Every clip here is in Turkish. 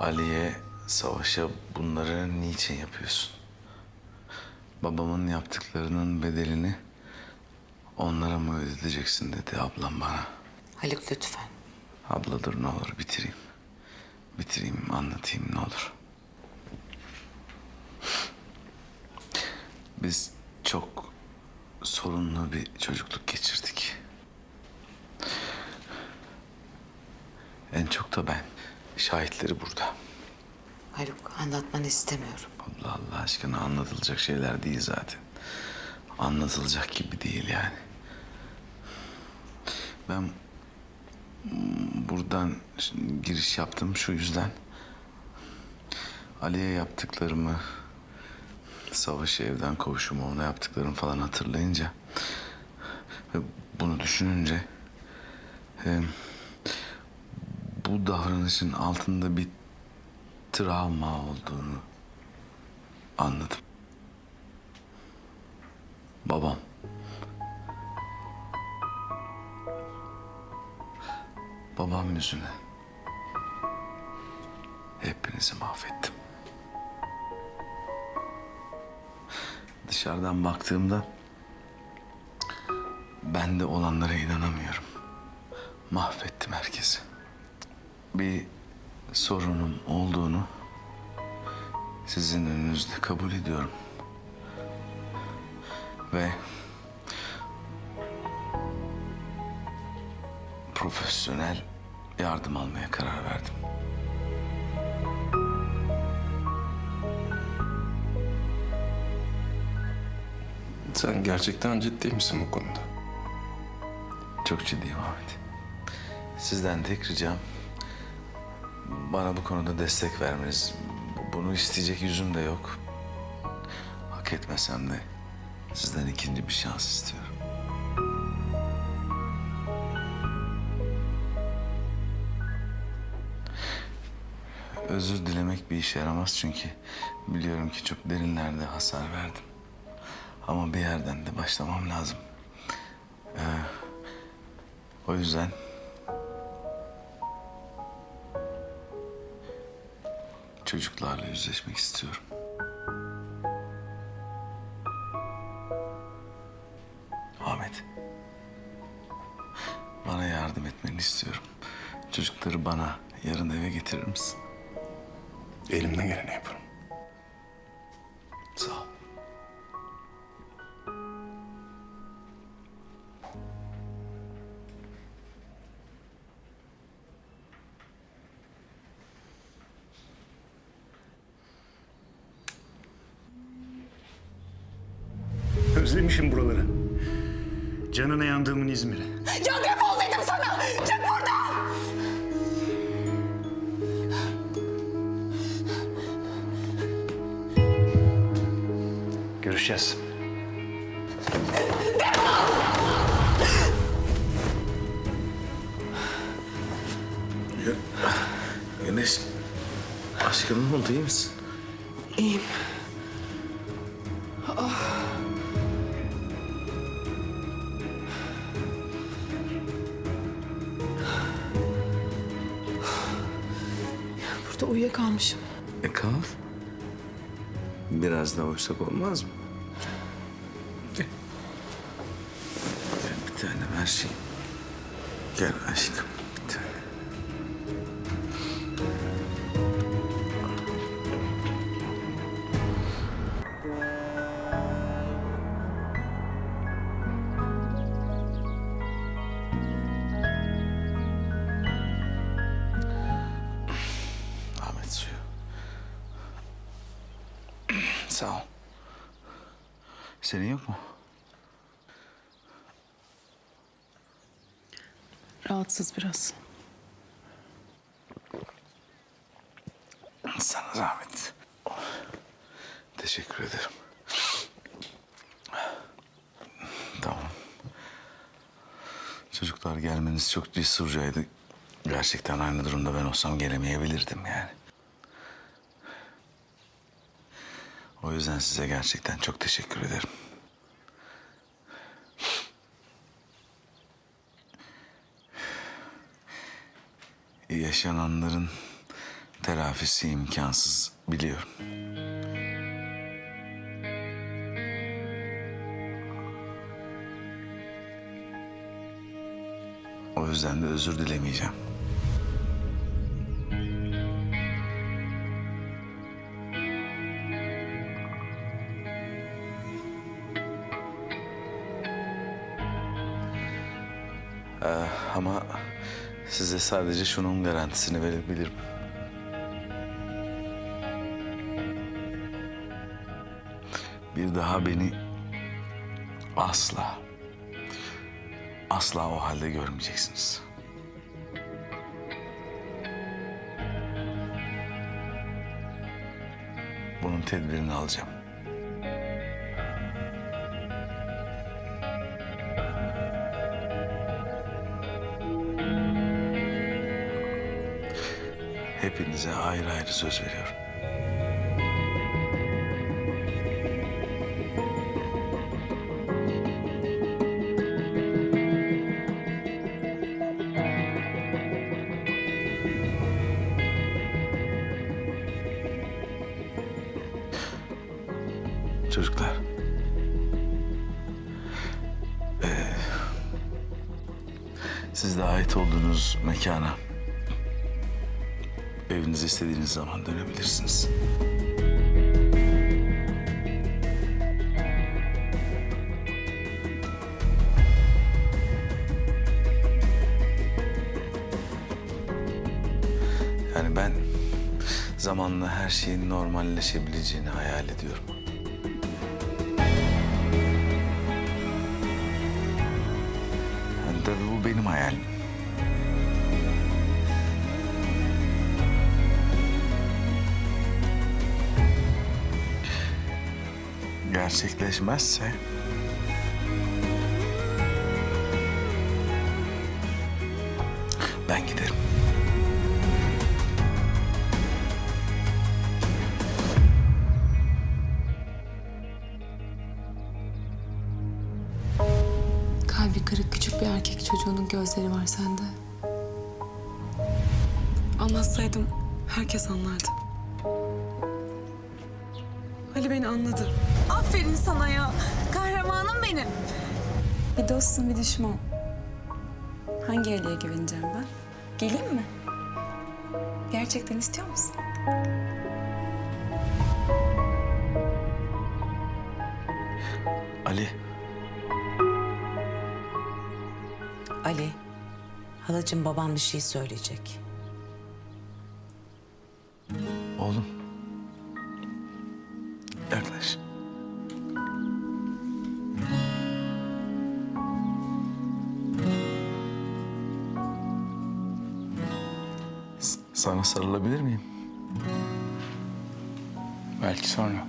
Ali'ye, Savaş'a bunları niçin yapıyorsun? Babamın yaptıklarının bedelini onlara mı ödeteceksin dedi ablam bana. Haluk lütfen. Abla dur ne olur bitireyim. Bitireyim anlatayım ne olur. Biz çok sorunlu bir çocukluk geçirdik. En çok da ben. Şahitleri burada. Haluk anlatmanı istemiyorum. Allah Allah aşkına anlatılacak şeyler değil zaten. Anlatılacak gibi değil yani. Ben buradan giriş yaptım şu yüzden. Ali'ye yaptıklarımı, savaşı evden kovuşumu, ona yaptıklarımı falan hatırlayınca ve bunu düşününce e, bu davranışın altında bir travma olduğunu anladım. Babam. Babam yüzüne hepinizi mahvettim. Dışarıdan baktığımda ben de olanlara inanamıyorum. Mahvettim herkesi. Bir sorunum olduğunu sizin önünüzde kabul ediyorum. Ve profesyonel yardım almaya karar verdim. Sen gerçekten ciddi misin bu konuda? Çok ciddiyim Ahmet. Sizden tek ricam bana bu konuda destek vermeniz. Bunu isteyecek yüzüm de yok. Hak etmesem de sizden ikinci bir şans istiyorum. Özür dilemek bir işe yaramaz çünkü biliyorum ki çok derinlerde hasar verdim. Ama bir yerden de başlamam lazım. Ee, o yüzden çocuklarla yüzleşmek istiyorum. Ahmet. Bana yardım etmeni istiyorum. Çocukları bana yarın eve getirir misin? Elimden geleni yaparım. Özlemişim buraları. Canına yandığımın İzmir'i. Ya defol dedim sana! Çık buradan! Görüşeceğiz. Güneş, aşkım ne oldu iyi misin? İyiyim. Burada uyuyakalmışım. E kal. Biraz daha uyusak olmaz mı? Gel bir tanem her şey. Gel aşkım Senin yok mu? Rahatsız biraz. Sana zahmet. Teşekkür ederim. Tamam. Çocuklar gelmeniz çok cesurcaydı. Gerçekten aynı durumda ben olsam gelemeyebilirdim yani. O yüzden size gerçekten çok teşekkür ederim. Yaşananların telafisi imkansız biliyorum. O yüzden de özür dilemeyeceğim. Ee, ama size sadece şunun garantisini verebilirim. Bir daha beni asla, asla o halde görmeyeceksiniz. Bunun tedbirini alacağım. Hepinize ayrı ayrı söz veriyorum. Çocuklar. Ee, siz de ait olduğunuz mekana evinize istediğiniz zaman dönebilirsiniz. Yani ben zamanla her şeyin normalleşebileceğini hayal ediyorum. Gerçekleşmezse... Ben giderim. Kalbi kırık küçük bir erkek çocuğunun gözleri var sende. Anlatsaydım herkes anlardı. Ali beni anladı. Aferin sana ya. Kahramanım benim. Bir dostsun bir düşman. Hangi Ali'ye güveneceğim ben? Geleyim mi? Gerçekten istiyor musun? Ali, Ali, halacığım babam bir şey söyleyecek. Sana sarılabilir miyim? Belki sonra.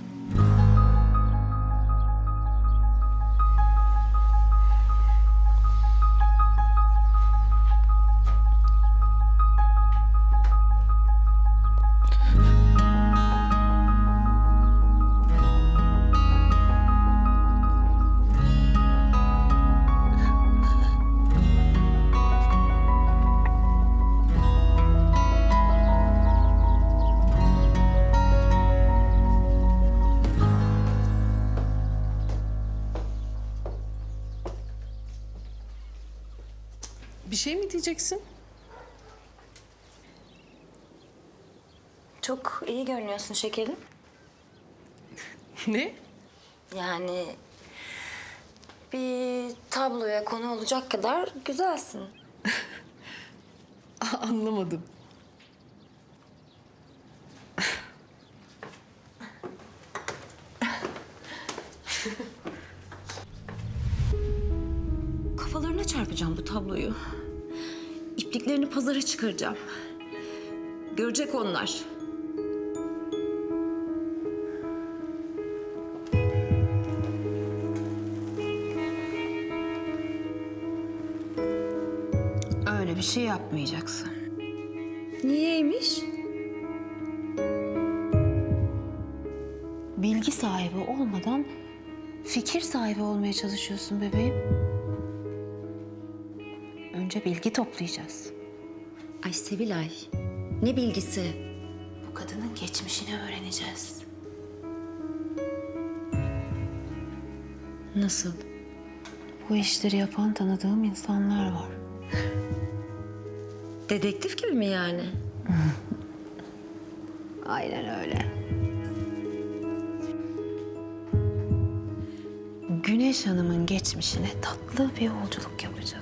Bir şey mi diyeceksin? Çok iyi görünüyorsun şekerim. Ne? Yani bir tabloya konu olacak kadar güzelsin. Anlamadım. Kafalarına çarpacağım bu tabloyu. İpliklerini pazara çıkaracağım. Görecek onlar. Öyle bir şey yapmayacaksın. Niyeymiş? Bilgi sahibi olmadan fikir sahibi olmaya çalışıyorsun bebeğim. Önce bilgi toplayacağız. Ay Sevilay, ne bilgisi? Bu kadının geçmişini öğreneceğiz. Nasıl? Bu işleri yapan tanıdığım insanlar var. Dedektif gibi mi yani? Aynen öyle. Güneş Hanım'ın geçmişine tatlı bir yolculuk yapacağız.